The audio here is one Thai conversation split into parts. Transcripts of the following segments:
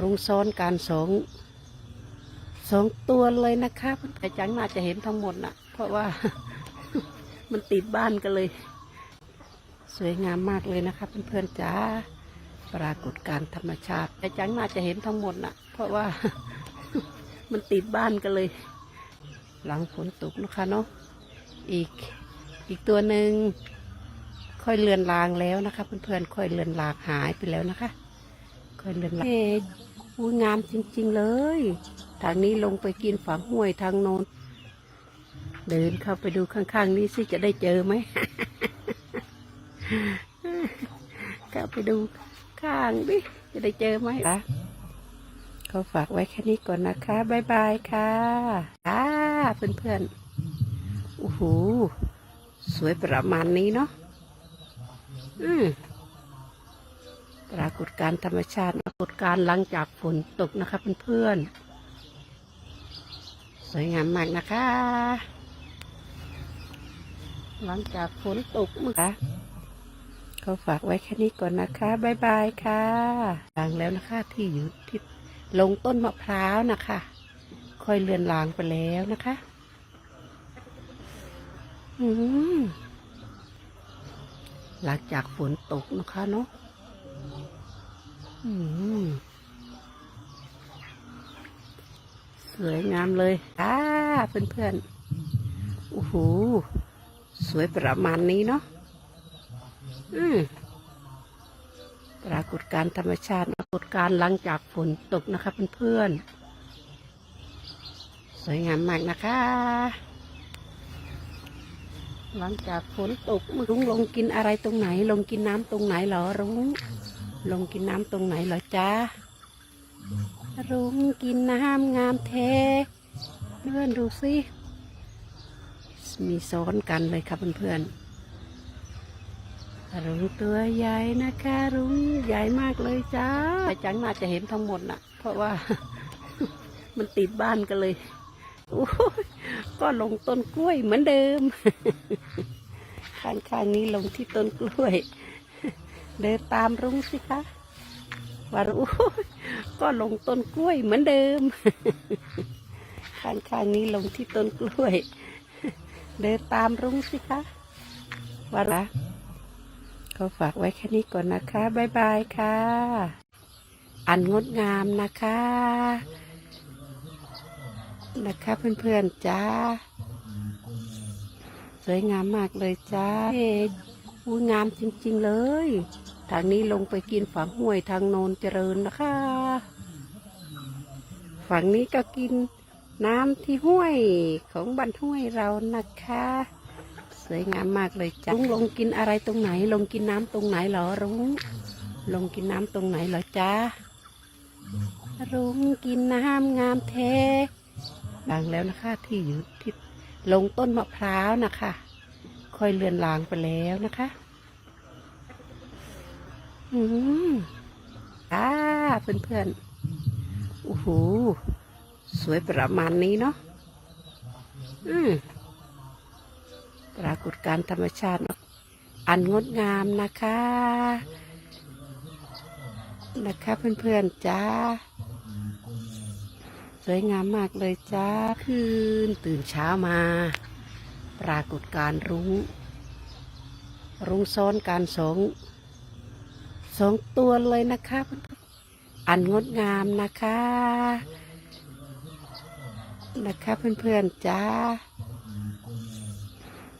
รุงซ้อนการสองสองตัวเลยนะคะแต่จังน่าจะเห็นทั้งหมดน่ะ เพราะว่ามันติดบ้านกันเลย สวยงามมากเลยนะคะ เพื่อนๆจ้าปรากฏการธรรมชาติแต่จังน่าจะเห็นทั้งหมดน่ะ เพราะว่ามันติดบ้านกันเลย หลังฝนตกนะคะเนาะอีกอีกตัวหนึ่งค่อยเลือนลางแล้วนะคะ เพื่อนๆค่อยเลือนลางหายไปแล้วนะคะ ค่อยเลือนลางเอ๊ะอุ้ยงามจริง ๆ เลย ทางนี้ลงไปกินฝังห้วยทางโน้น เดินเข้าไปดูข้าง ๆ นี้สิจะได้เจอไหมเข้าไปดูข้างดิจะได้เจอไหมคะเขาฝากไว้แค่นี้ก่อนนะคะบ๊ายบายค่ะอ่าเพื่อนๆโอ้โหสวยประมาณนี้เนาะอืม ปรากฏการธรรมชาติปรากฏการหลังจากฝนตกนะคะเพื่อนๆสวยงามมากนะคะ หลังจากฝนตกมื่อเขาฝากไว้แค่นี้ก่อนนะคะบ๊ายบายค่ะลางแล้วนะคะที่อยู่ที่ลงต้นมะพร้าวนะคะ ค่อยเลือนลางไปแล้วนะคะ อืมหลังจากฝนตกนะคะเนาะ สวยงามเลยอ่าเพื่อนๆโอ้โหสวยประมาณนี้เนาะอืมปรากฏการธรรมชาติปรากฏการหลังจากฝนตกนะคะเพื่อนๆสวยงามมากนะคะ หลังจากฝนตกรุ้งลงกินอะไรตรงไหน ลงกินน้ำตรงไหนเหรอรุ้ง ลงกินน้ำตรงไหนเหรอจ๊ะรุ้งกินน้ำงามแท้เพื่อนดูสิมีซ้อนกันเลยครับเพื่อนๆรุ้งตัวใหญ่นะคะรุ้งใหญ่มากเลยจ้าแต่จังน่าจะเห็นทั้งหมดน่ะ เพราะว่า มันติดบ้านกันเลยโอ้ยก็ลงต้นกล้วยเหมือนเดิม ข้างๆนี้ลงที่ต้นกล้วย เดินตามรุ้งสิคะว่ารุ้ก็ลงต้นกล้วยเหมือนเดิม ข้างๆนี้ลงที่ต้นกล้วย เดินตามรุ้งสิคะว่าละก็ฝากไว้แค่นี้ก่อนนะคะบ๊ายบายค่ะ อันงดงามนะคะ นะคะเพื่อนๆจ้าสวยงามมากเลยจ้าเฮ้อุ้ยงามจริงๆเลย ทางนี้ลงไปกินฝังห้วยทางโนนเจริญนะคะ ฝั่งนี้ก็กินน้ำที่ห้วยของบ้านห้วยเรานะคะ สวยงามมากเลยจ้าลุงลงกินอะไรตรงไหน ลงกินน้ำตรงไหนเหรอรุ้งลงกินน้ำตรงไหนเหรอจ้ารุ้งกินน้ำงามแท้ลางแล้วนะคะที่อยู่ที่ลงต้นมะพร้าวนะคะ ค่อยเลือนลางไปแล้วนะคะ อืมอ่าเพื่อนๆโอ้โหสวยประมาณนี้เนาะอืมปรากฏการธรรมชาติอันงดงามนะคะ นะคะเพื่อนๆจ้าสวยงามมากเลยจ้าคืนตื่นเช้ามา ปรากฏการรุง้ง รุ้งซ้อนการสง สองตัวเลยนะคะอันงดงามนะคะ นะคะเพื่อนๆจ้า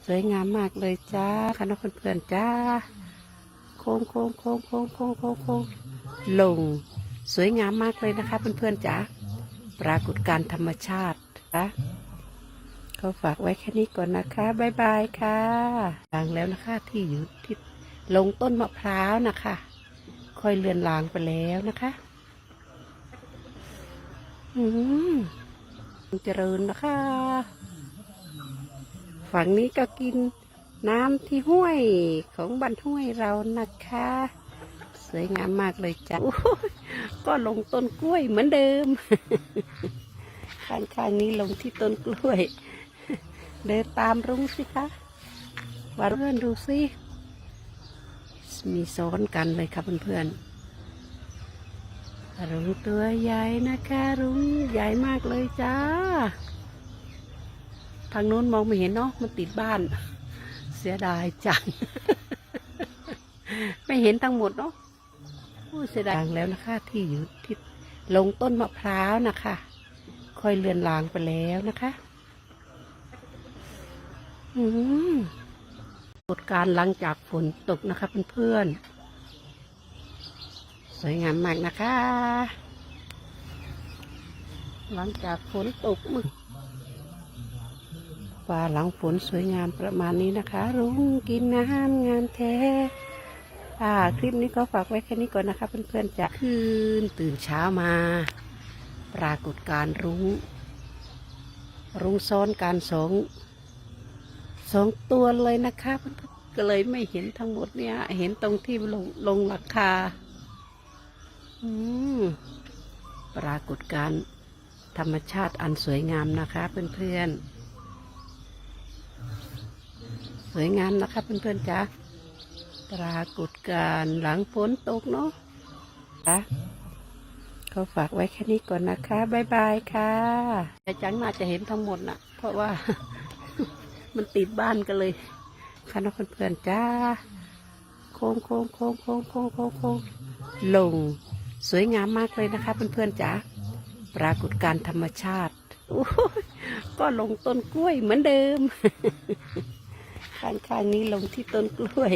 สวยงามมากเลยจ้าค่ะน้องเพื่อนๆจ้าโค้งโค้งโค้งโค้งโค้งโค้งโค้งลง สวยงามมากเลยนะคะ เพื่อนๆจ้าปรากฏการธรรมชาตินะเขาฝากไว้แค่นี้ก่อนนะคะบ๊ายบายค่ะลางแล้วนะคะที่อยู่ที่ลงต้นมะพร้าวนะคะ ค่อยเลือนลางไปแล้วนะคะ อืมเจริญนะคะ ฝั่งนี้ก็กินน้ำที่ห้วยของบ้านห้วยเรานะคะ สวยงามมากเลยจ้ะก็ลงต้นกล้วยเหมือนเดิมข้างๆนี้ลงที่ต้นกล้วย เดินตามรุ้งสิคะว่าเพื่อนดูสิ มีซ้อนกันเลยครับเพื่อนๆรุงตัวใหญ่นะคะรุงใหญ่มากเลยจ้า ทางโน้นมองไม่เห็นเนาะมันติดบ้าน เสียดายจัง ไม่เห็นทั้งหมดเนาะโอ้เสียดายแล้วนะคะ ที่อยู่ที่ลงต้นมะพร้าวนะคะ ค่อยเลือนลางไปแล้วนะคะ อืม กฏการหลังจากฝนตกนะคะเพื่อนๆ สวยงามมากนะคะ หลังจากฝนตกมึกฟ้าหลังฝนสวยงามประมาณนี้นะคะ รุ้งกินน้ำงามแท้อ่าคลิปนี้ก็ฝากไว้แค่นี้ก่อนนะคะเพื่อนๆจะคืนตื่นเช้ามา ปรากฏการรุ้ง รุ้งซ้อนการสง สองตัวเลยนะคะก็เลยไม่เห็นทั้งหมดเนี่ย เห็นตรงที่ลงลงราคา อืม ปรากฏการธรรมชาติอันสวยงามนะคะ เพื่อนๆ สวยงามนะคะเพื่อนๆจ้ะปรากฏการหลังฝนตกเนาะจ้ะก็ฝากไว้แค่นี้ก่อนนะคะ บ๊ายบายค่ะจังน่าจะเห็นทั้งหมดน่ะ เพราะว่า มันติดบ้านกันเลยค่ะน้องเพื่อนๆจ้า โค้งโค้งโค้งโค้งโค้งโค้งโค้งลง สวยงามมากเลยนะคะเพื่อนๆจ๋าปรากฏการธรรมชาติก็ลงต้นกล้วยเหมือนเดิม ข้างๆนี้ลงที่ต้นกล้วย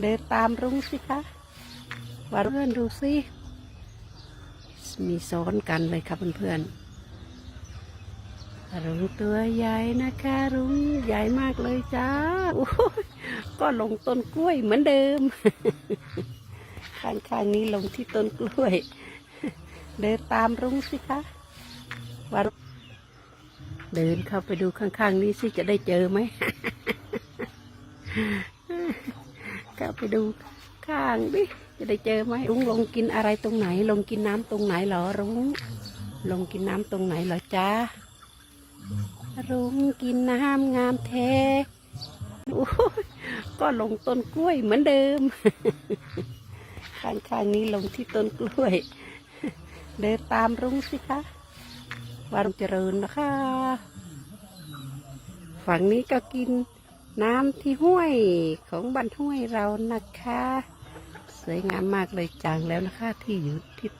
เดินตามรุ้งสิคะว่าเพื่อนดูสิมีซ้อนกันเลยครับเพื่อนๆ รุ้งตัวใหญ่นะคะรุ้งใหญ่มากเลยจ้าโอ้ยก็ลงต้นกล้วยเหมือนเดิม ข้างๆนี้ลงที่ต้นกล้วย เดินตามรุ้งสิคะว่าเดินเข้าไปดูข้างๆนี้สิจะได้เจอไหมเข้าไปดูข้างดิจะได้เจอไหมรุ้งลงกินอะไรตรงไหน ลงกินน้ำตรงไหนเหรอรุ้งลงกินน้ำตรงไหนเหรอจ้า รุ้งกินน้ำงามแท้ก็ลงต้นกล้วยเหมือนเดิม ข้างๆนี้ลงที่ต้นกล้วย เดินตามรุ้งสิคะวารุงเจริญนะคะ ฝั่งนี้ก็กินน้ำที่ห้วยของบ้านห้วยเรานะคะ สวยงามมากเลยจังแล้วนะคะ ที่อยู่ที่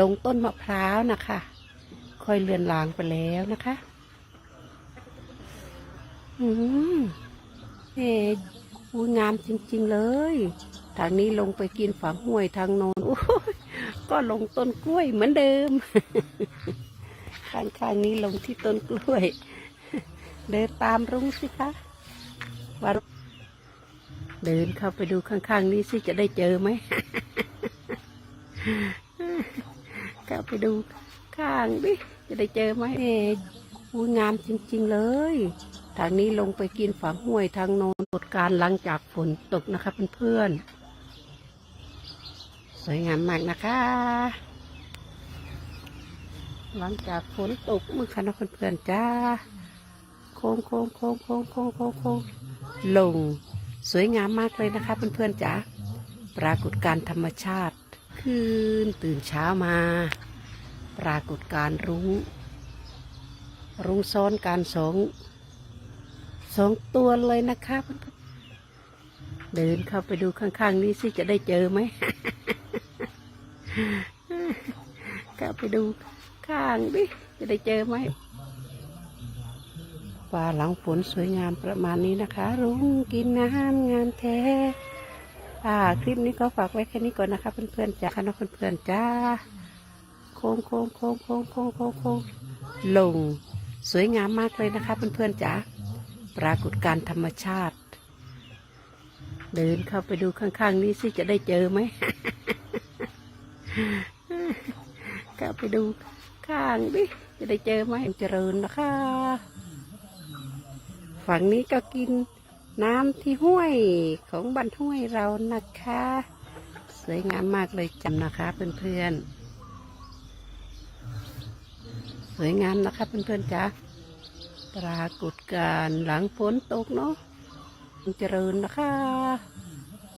ลงต้นมะพร้าวนะคะ ค่อยเลือนลางไปแล้วนะคะ อืมเอ๊ะอู้งามจริง ๆ เลย ทางนี้ลงไปกินฝังห้วยทางโน้นโอ้ยก็ลงต้นกล้วยเหมือนเดิม ข้างๆนี้ลงที่ต้นกล้วย เดินตามรุ้งสิคะว่าเดินเข้าไปดูข้างๆนี้สิจะได้เจอไหมเข้าไปดูข้างดิจะได้เจอไหมเอ๊อู้งามจริง ๆ เลย ทางนี้ลงไปกินฝังห้วยทางโน้นปรากฏการหลังจากฝนตกนะคะเพื่อนๆ สวยงามมากนะคะ หลังจากฝนตกเมื่อคะนะเพื่อนๆจ้า โค้งโค้งโค้งโค้งโค้งโค้งโค้งลง สวยงามมากเลยนะคะเพื่อนๆจ้าปรากฏการธรรมชาติ คืนตื่นเช้ามา ปรากฏการรุ้งรุ้งซ้อนการสอง สองตัวเลยนะคะเพื่อนๆเดินเข้าไปดูข้างๆนี้สิจะได้เจอไหมเข้าไปดูข้างดิจะได้เจอไหมฟ้าหลังฝนสวยงามประมาณนี้นะคะ รุ้งกินน้ำงามแท้อ่าคลิปนี้ก็ฝากไว้แค่นี้ก่อนนะคะเพื่อนๆจ้าค่ะน้องเพื่อนๆจ้าโค้งโค้งโค้งโค้งโค้งโค้งโค้งลง สวยงามมากเลยนะคะเพื่อนๆจ้า ปรากฏการธรรมชาติ เดินเข้าไปดูข้างๆ นี้สิจะได้เจอไหมเข้าไปดูข้างดิจะได้เจอไหมเจริญนะคะ ฝั่งนี้ก็กินน้ำที่ห้วยของบ้านห้วยเรานะคะ สวยงามมากเลยจำนะคะเพื่อนๆสวยงามนะคะเพื่อนๆจ้า ปรากฏการหลังฝนตกเนาะเจริญนะคะ